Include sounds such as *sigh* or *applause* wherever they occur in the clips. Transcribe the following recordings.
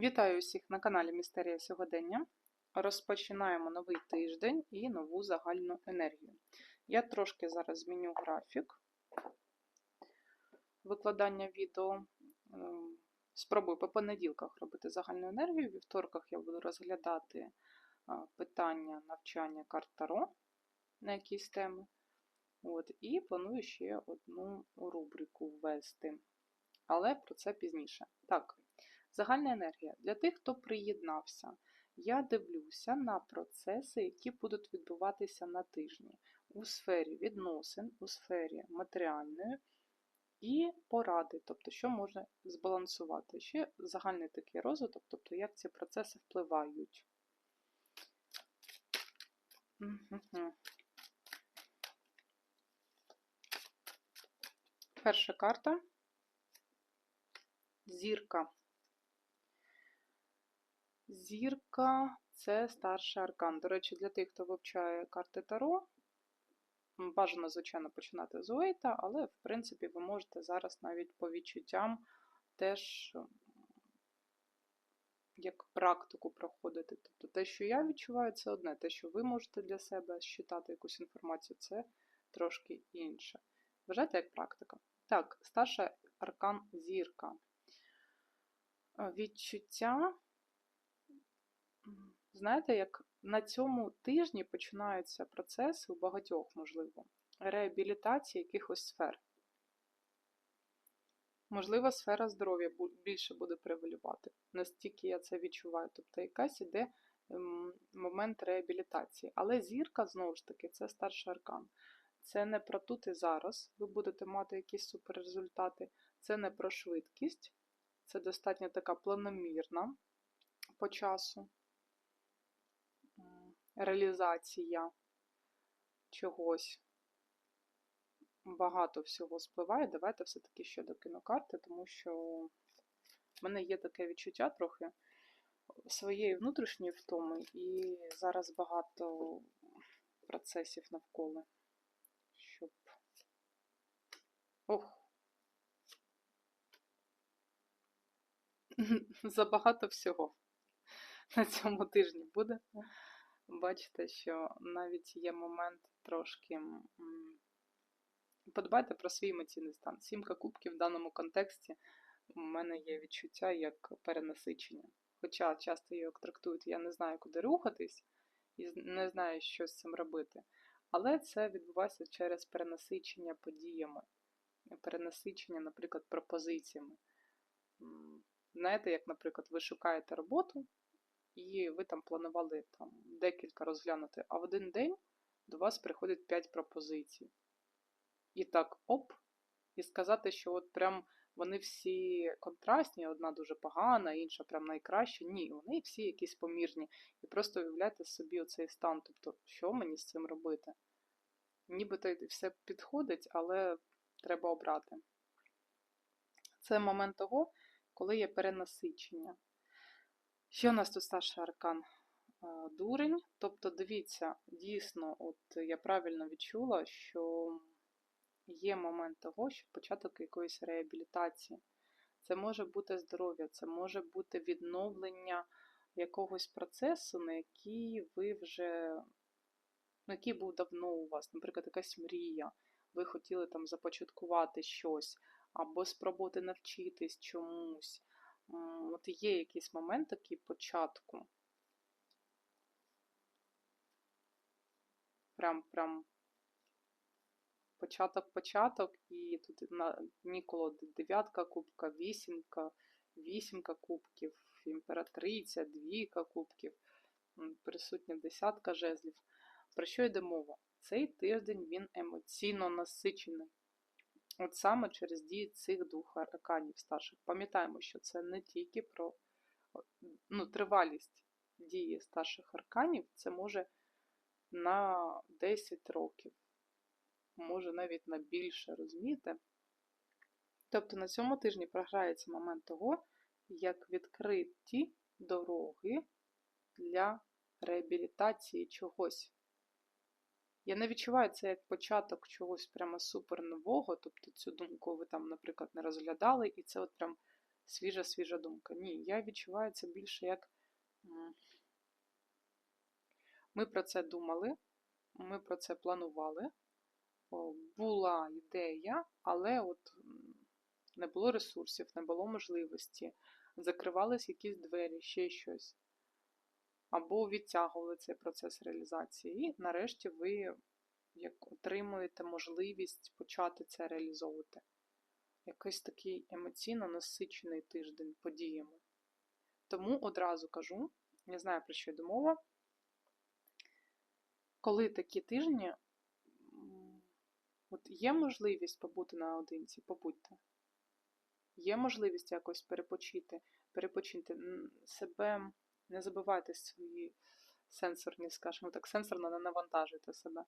Вітаю усіх на каналі Містерія Сьогодення. Розпочинаємо новий тиждень і нову загальну енергію. Я трошки зараз зміню графік викладання відео. Ем, Спробую по понеділках робити загальну енергію. У вівторках я буду розглядати питання навчання карт Таро на якісь теми. От, І планую ще одну рубрику ввести. Але про це пізніше. Так. Загальна енергія. Для тих, хто приєднався, я дивлюся на процеси, які будуть відбуватися на тижні у сфері відносин, у сфері матеріальної і поради, тобто, що можна збалансувати. Ще загальний такий розвиток, тобто, як ці процеси впливають. Перша карта. Зірка. Зірка це старший аркан. До речі, для тих, хто вивчає карти Таро, бажано, звичайно, починати з Уейта, але, в принципі, ви можете зараз навіть по відчуттям теж як практику проходити. Тобто те, що я відчуваю, це одне. Те, що ви можете для себе считати якусь інформацію, це трошки інше. Вважайте як практика. Так, старший аркан зірка. Відчуття Знаєте, як на цьому тижні починаються процеси у багатьох, можливо, реабілітації якихось сфер. Можливо, сфера здоров'я більше буде превалювати. Настільки я це відчуваю. Тобто якась іде ем, момент реабілітації. Але зірка, знову ж таки, це старший аркан. Це не про тут і зараз. Ви будете мати якісь суперрезультати. Це не про швидкість, це достатньо така планомірна по часу реалізація чогось. Багато всього спливає. Давайте все-таки ще докину карти, тому що в мене є таке відчуття трохи своєї внутрішньої втоми, і зараз багато процесів навколо. Щоб. Ох! *laughs* Забагато всього на цьому тижні буде бачите, що навіть є момент трошки. Подбайте про свій емоційний стан. Сімка кубків в даному контексті у мене є відчуття як перенасичення. Хоча часто її трактують, я не знаю, куди рухатись, і не знаю, що з цим робити. Але це відбувається через перенасичення подіями, перенасичення, наприклад, пропозиціями. Знаєте, як, наприклад, ви шукаєте роботу, і ви там планували там декілька розглянути, а в один день до вас приходить 5 пропозицій. І так, оп, і сказати, що от прям вони всі контрастні, одна дуже погана, інша прям найкраща. Ні, вони всі якісь помірні. І просто уявляйте собі оцей стан, тобто, що мені з цим робити? Нібито все підходить, але треба обрати. Це момент того, коли є перенасичення. Що у нас тут старший аркан? Дурень. Тобто, дивіться, дійсно, от я правильно відчула, що є момент того, що початок якоїсь реабілітації. Це може бути здоров'я, це може бути відновлення якогось процесу, на який ви вже, на який був давно у вас, наприклад, якась мрія. Ви хотіли там започаткувати щось, або спробувати навчитись чомусь от є якийсь момент такий початку. Прям прям початок-початок, і тут на ніколи дев'ятка кубка, вісімка, вісімка кубків, імператриця, двійка кубків, присутня десятка жезлів. Про що йде мова? Цей тиждень він емоційно насичений. От саме через дії цих двох арканів старших. Пам'ятаємо, що це не тільки про ну, тривалість дії старших арканів, це може на 10 років, може навіть на більше, розумієте? Тобто на цьому тижні програється момент того, як відкриті дороги для реабілітації чогось. Я не відчуваю це як початок чогось прямо супер нового, тобто цю думку ви там, наприклад, не розглядали, і це от прям свіжа-свіжа думка. Ні, я відчуваю це більше як ми про це думали, ми про це планували, була ідея, але от не було ресурсів, не було можливості, закривались якісь двері, ще щось. Або відтягували цей процес реалізації. І нарешті ви як отримуєте можливість почати це реалізовувати. Якийсь такий емоційно насичений тиждень подіями. Тому одразу кажу, не знаю про що йде мова. Коли такі тижні, от є можливість побути наодинці, побудьте. Є можливість якось перепочити, перепочити себе, не забивайте свої сенсорні, скажімо так, сенсорно не навантажуйте себе.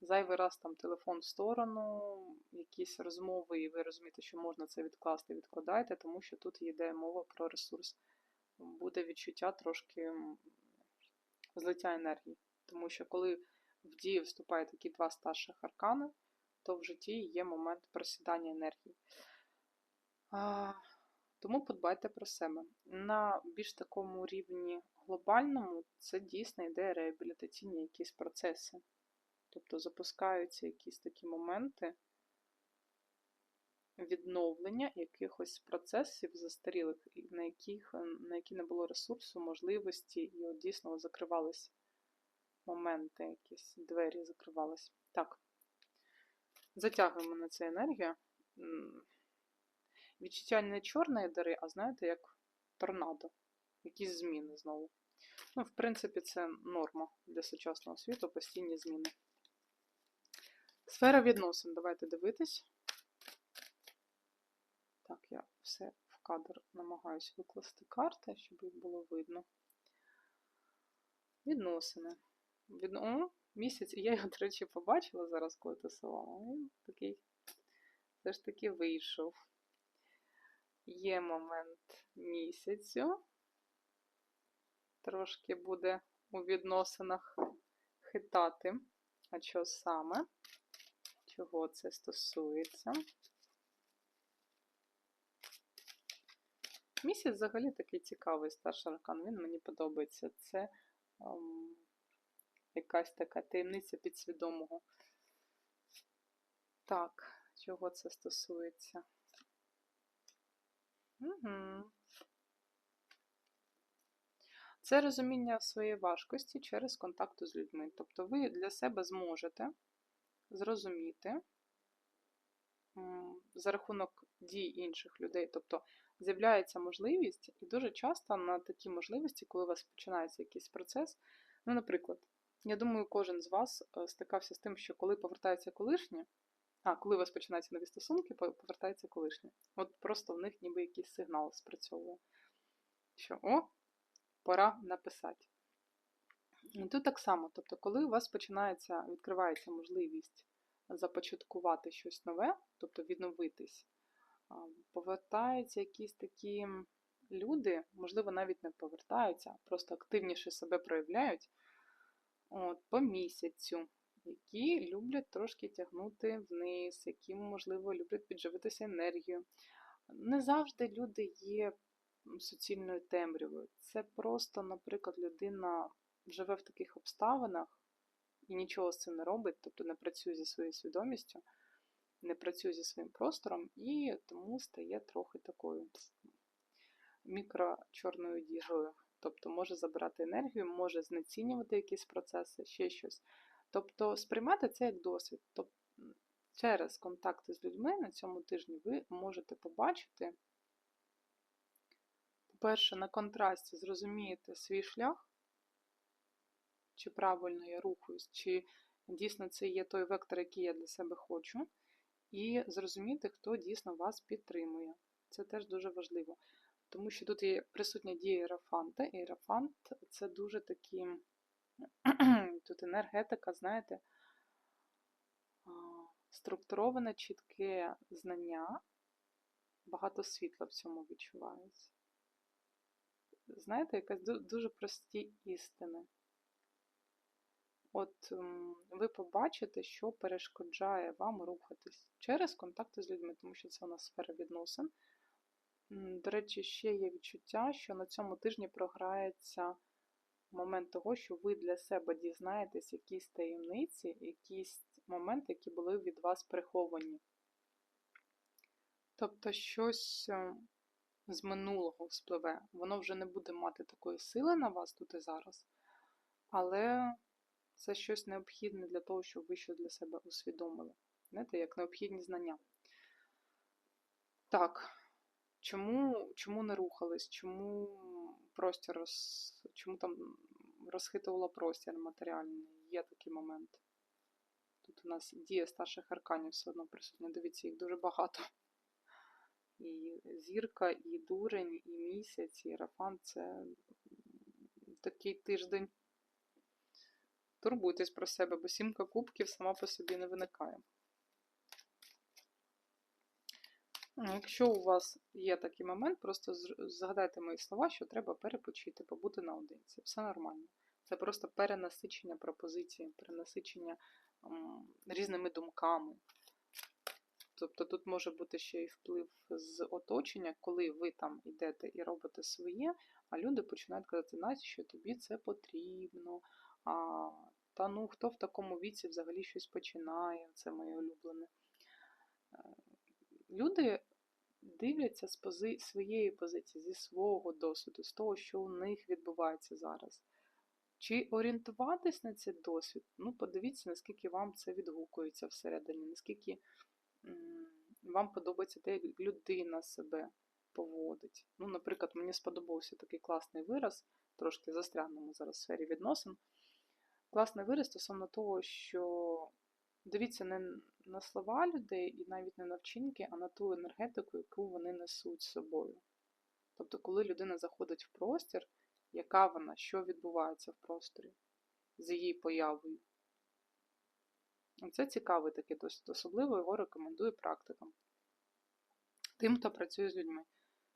Зайвий раз там телефон в сторону, якісь розмови, і ви розумієте, що можна це відкласти, відкладайте, тому що тут йде мова про ресурс. Буде відчуття трошки злиття енергії. Тому що коли в дію вступають такі два старших аркани, то в житті є момент просідання енергії. Тому подбайте про себе. На більш такому рівні глобальному це дійсно йде реабілітаційні якісь процеси. Тобто запускаються якісь такі моменти відновлення якихось процесів застарілих, на яких, на які не було ресурсу, можливості, і от дійсно закривались моменти, якісь двері закривались. Так, затягуємо на це енергію. Відчуття не чорної діри, а знаєте, як торнадо. Якісь зміни знову. Ну, в принципі, це норма для сучасного світу, постійні зміни. Сфера відносин. Давайте дивитись. Так, я все в кадр намагаюся викласти карти, щоб їх було видно. Відносини. Відно... О, місяць, і я його, до речі, побачила зараз, коли тусувала. Він такий все ж таки вийшов. Є момент місяцю. Трошки буде у відносинах хитати. А що саме? Чого це стосується? Місяць взагалі такий цікавий старший аркан, він мені подобається. Це ем, якась така таємниця підсвідомого. Так, чого це стосується? Угу. Це розуміння своєї важкості через контакту з людьми. Тобто ви для себе зможете зрозуміти за рахунок дій інших людей. Тобто з'являється можливість, і дуже часто на такі можливості, коли у вас починається якийсь процес, ну, наприклад, я думаю, кожен з вас е, стикався з тим, що коли повертається колишнє, а, коли у вас починаються нові стосунки, повертається колишнє. От просто в них ніби якийсь сигнал спрацьовує. Що, о, пора написати. І тут так само, тобто, коли у вас починається, відкривається можливість започаткувати щось нове, тобто відновитись, повертаються якісь такі люди, можливо, навіть не повертаються, просто активніше себе проявляють от, по місяцю, які люблять трошки тягнути вниз, які, можливо, люблять підживитися енергією. Не завжди люди є суцільною темрявою. Це просто, наприклад, людина живе в таких обставинах і нічого з цим не робить, тобто не працює зі своєю свідомістю, не працює зі своїм простором, і тому стає трохи такою мікрочорною дірою. Тобто може забирати енергію, може знецінювати якісь процеси, ще щось. Тобто сприймати це як досвід. Тобто, через контакти з людьми на цьому тижні ви можете побачити, по-перше, на контрасті зрозумієте свій шлях, чи правильно я рухаюсь, чи дійсно це є той вектор, який я для себе хочу, і зрозуміти, хто дійсно вас підтримує. Це теж дуже важливо. Тому що тут є присутня дія Ерафанта, і Ерафант це дуже такі тут енергетика, знаєте, структуроване, чітке знання, багато світла в цьому відчувається. Знаєте, якась дуже прості істини. От ви побачите, що перешкоджає вам рухатись через контакти з людьми, тому що це у нас сфера відносин. До речі, ще є відчуття, що на цьому тижні програється момент того, що ви для себе дізнаєтесь якісь таємниці, якісь моменти, які були від вас приховані. Тобто щось е, з минулого вспливе. Воно вже не буде мати такої сили на вас тут і зараз, але це щось необхідне для того, щоб ви щось для себе усвідомили. Знаєте, як необхідні знання. Так, чому, чому не рухались? Чому простір роз... чому там розхитувала простір матеріальний? Є такий момент. Тут у нас дія старших арканів все одно присутня. Дивіться, їх дуже багато. І зірка, і дурень, і місяць, і рафан це такий тиждень. Турбуйтесь про себе, бо сімка кубків сама по собі не виникає. Ну, Якщо у вас є такий момент, просто згадайте мої слова, що треба перепочити, побути наодинці. Все нормально. Це просто перенасичення пропозиції, перенасичення м, різними думками. Тобто тут може бути ще й вплив з оточення, коли ви там йдете і робите своє, а люди починають казати, Настя, що тобі це потрібно. А, Та ну, хто в такому віці взагалі щось починає, це моє улюблене. Е, люди дивляться з пози... своєї позиції, зі свого досвіду, з того, що у них відбувається зараз. Чи орієнтуватись на цей досвід? Ну, подивіться, наскільки вам це відгукується всередині, наскільки вам подобається те, як людина себе поводить. Ну, Наприклад, мені сподобався такий класний вираз, трошки застрягнемо зараз в сфері відносин. Класний вираз стосовно того, що дивіться не на слова людей і навіть не на вчинки, а на ту енергетику, яку вони несуть з собою. Тобто, коли людина заходить в простір, яка вона, що відбувається в просторі з її появою. Це цікавий такий досвід, особливо його рекомендую практикам. Тим, хто працює з людьми.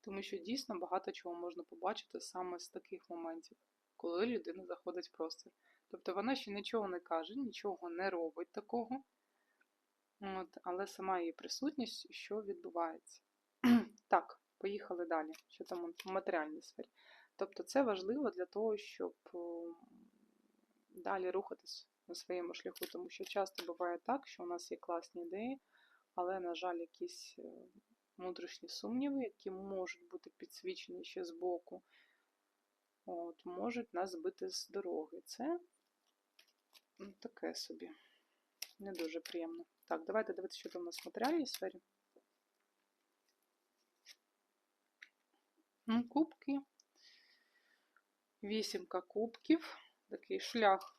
Тому що дійсно багато чого можна побачити саме з таких моментів, коли людина заходить в простір. Тобто вона ще нічого не каже, нічого не робить такого, От, але сама її присутність, що відбувається. *clears throat* так, поїхали далі, що там в матеріальній сфері. Тобто це важливо для того, щоб далі рухатись на своєму шляху, тому що часто буває так, що у нас є класні ідеї, але, на жаль, якісь е, внутрішні сумніви, які можуть бути підсвічені ще з боку, от, можуть нас збити з дороги. Це таке собі. Не дуже приємно. Так, давайте дивитися, що там у нас в матеріальній сфері. Кубки. Вісімка кубків. Такий шлях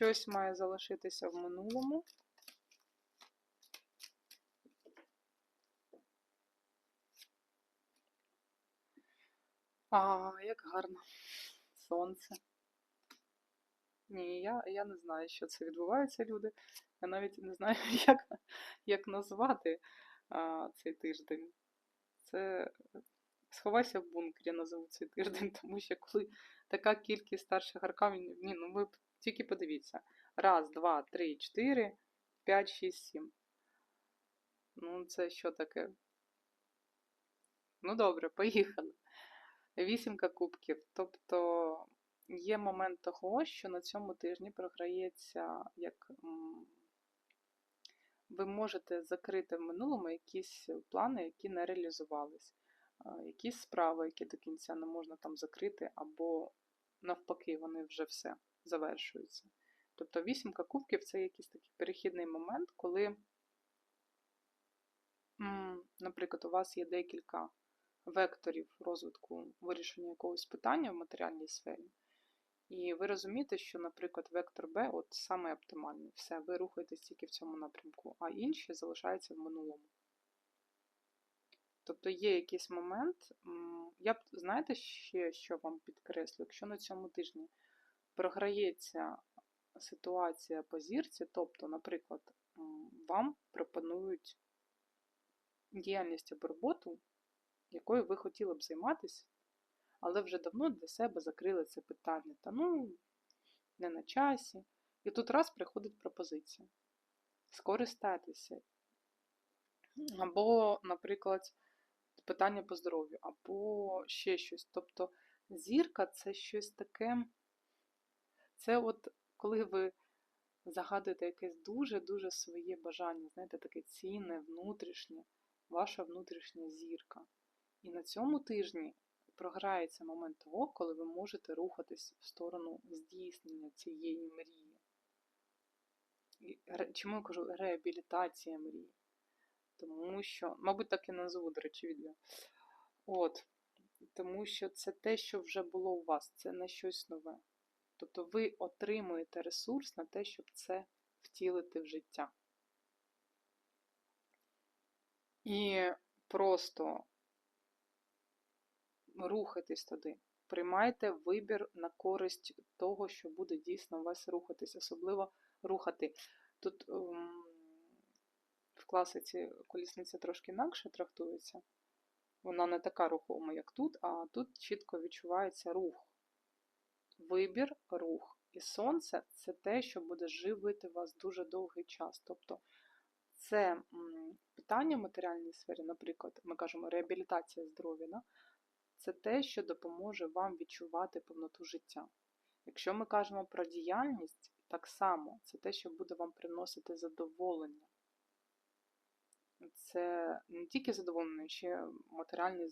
Щось має залишитися в минулому. А, як гарно. Сонце. Ні, я я не знаю, що це відбувається, люди. Я навіть не знаю, *laughs* як як назвати а, цей тиждень. Це сховайся в бункері, назову цей тиждень, *laughs* тому що коли така кількість старших арканів, ні, ну ви тільки подивіться. Раз, два, три, чотири, п'ять, шість, сім. Ну, це що таке? Ну, добре, *laughs* поїхали. Вісімка кубків. Тобто є момент того, що на цьому тижні програється, як ви можете закрити в минулому якісь плани, які не реалізувались, якісь справи, які до кінця не можна там закрити, або навпаки, вони вже все завершуються. Тобто вісімка кубків це якийсь такий перехідний момент, коли, наприклад, у вас є декілька векторів розвитку вирішення якогось питання в матеріальній сфері. І ви розумієте, що, наприклад, вектор Б от саме оптимальний. Все, ви рухаєтесь тільки в цьому напрямку, а інші залишаються в минулому. Тобто є якийсь момент, я б, знаєте, ще що вам підкреслю, якщо на цьому тижні програється ситуація по зірці, тобто, наприклад, вам пропонують діяльність або роботу, якою ви хотіли б займатися, але вже давно для себе закрили це питання. Та ну, не на часі. І тут раз приходить пропозиція. Скористайтеся або, наприклад, питання по здоров'ю, або ще щось. Тобто зірка це щось таке. Це от коли ви загадуєте якесь дуже-дуже своє бажання, знаєте, таке цінне, внутрішнє, ваша внутрішня зірка. І на цьому тижні програється момент того, коли ви можете рухатись в сторону здійснення цієї мрії. Чому я кажу реабілітація мрії? Тому що, мабуть, так і назву, до речі, відео. От. Тому що це те, що вже було у вас, це не щось нове. Тобто ви отримуєте ресурс на те, щоб це втілити в життя. І просто рухайтесь туди. Приймайте вибір на користь того, що буде дійсно вас рухатись, особливо рухати. Тут ем, в класиці колісниця трошки інакше трактується. Вона не така рухома, як тут, а тут чітко відчувається рух. Вибір, рух. І сонце це те, що буде живити вас дуже довгий час. Тобто це питання в матеріальній сфері, наприклад, ми кажемо реабілітація здоров'я? Це те, що допоможе вам відчувати повноту життя. Якщо ми кажемо про діяльність, так само це те, що буде вам приносити задоволення. Це не тільки задоволення, ще матеріальний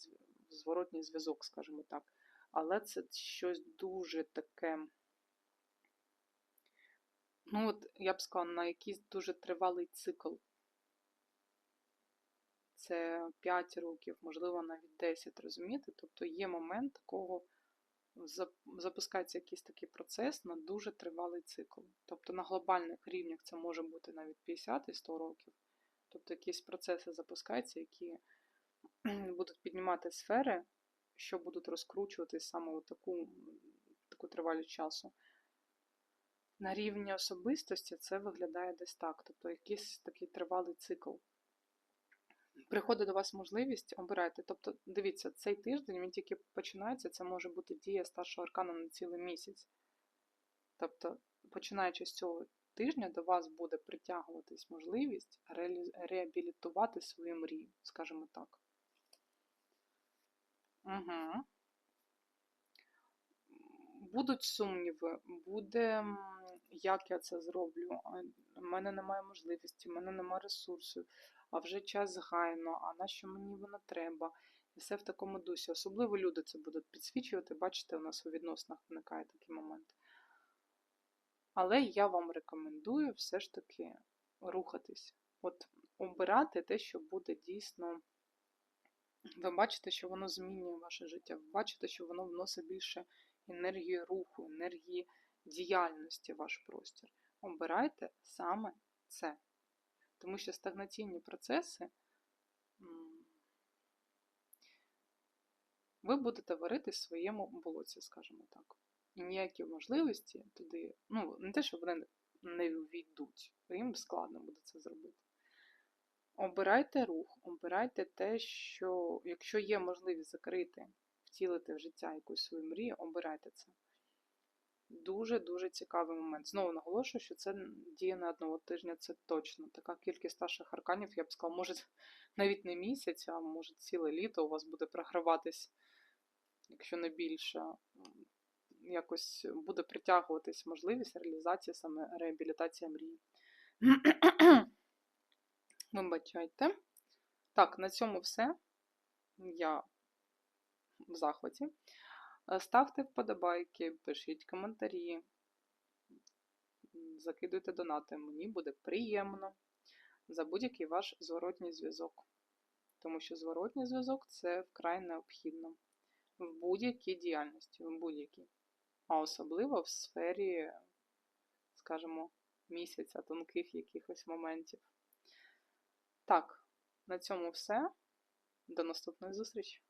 зворотній зв'язок, скажімо так. Але це щось дуже таке. Ну, от я б сказала, на якийсь дуже тривалий цикл. Це 5 років, можливо, навіть 10, розумієте? Тобто є момент такого, запускається якийсь такий процес на дуже тривалий цикл. Тобто на глобальних рівнях це може бути навіть 50 і 100 років. Тобто якісь процеси запускаються, які будуть піднімати сфери, що будуть розкручуватись саме таку, таку тривалість часу. На рівні особистості це виглядає десь так, тобто якийсь такий тривалий цикл. Приходить до вас можливість, обирайте. Тобто, дивіться, цей тиждень він тільки починається, це може бути дія старшого аркану на цілий місяць. Тобто, починаючи з цього тижня, до вас буде притягуватись можливість реабілітувати свою мрію, скажімо так. Угу. Будуть сумніви, буде, як я це зроблю. У мене немає можливості, у мене немає ресурсу, а вже час згайно, а на що мені воно треба? І все в такому дусі. Особливо люди це будуть підсвічувати. Бачите, у нас у відносинах виникає такий момент. Але я вам рекомендую все ж таки рухатись. От обирати те, що буде дійсно. Ви бачите, що воно змінює ваше життя. Ви бачите, що воно вносить більше енергії руху, енергії діяльності в ваш простір. Обирайте саме це. Тому що стагнаційні процеси ви будете варити в своєму болоті, скажімо так. І ніякі можливості туди, ну, не те, що вони не війдуть, їм складно буде це зробити. Обирайте рух, обирайте те, що якщо є можливість закрити, втілити в життя якусь свою мрію, обирайте це. Дуже-дуже цікавий момент. Знову наголошую, що це діє на одного тижня, це точно. Така кількість старших арканів, я б сказала, може навіть не місяць, а може ціле літо у вас буде програватись, якщо не більше. Якось буде притягуватись можливість реалізації саме реабілітація мрії. *clears throat* Вибачайте. Так, на цьому все. Я в захваті. Е, Ставте вподобайки, пишіть коментарі, закидуйте донати. Мені буде приємно за будь-який ваш зворотній зв'язок. Тому що зворотній зв'язок це вкрай необхідно в будь-якій діяльності, в будь-якій. А особливо в сфері, скажімо, місяця, тонких якихось моментів. Так, на цьому все. До наступної зустрічі!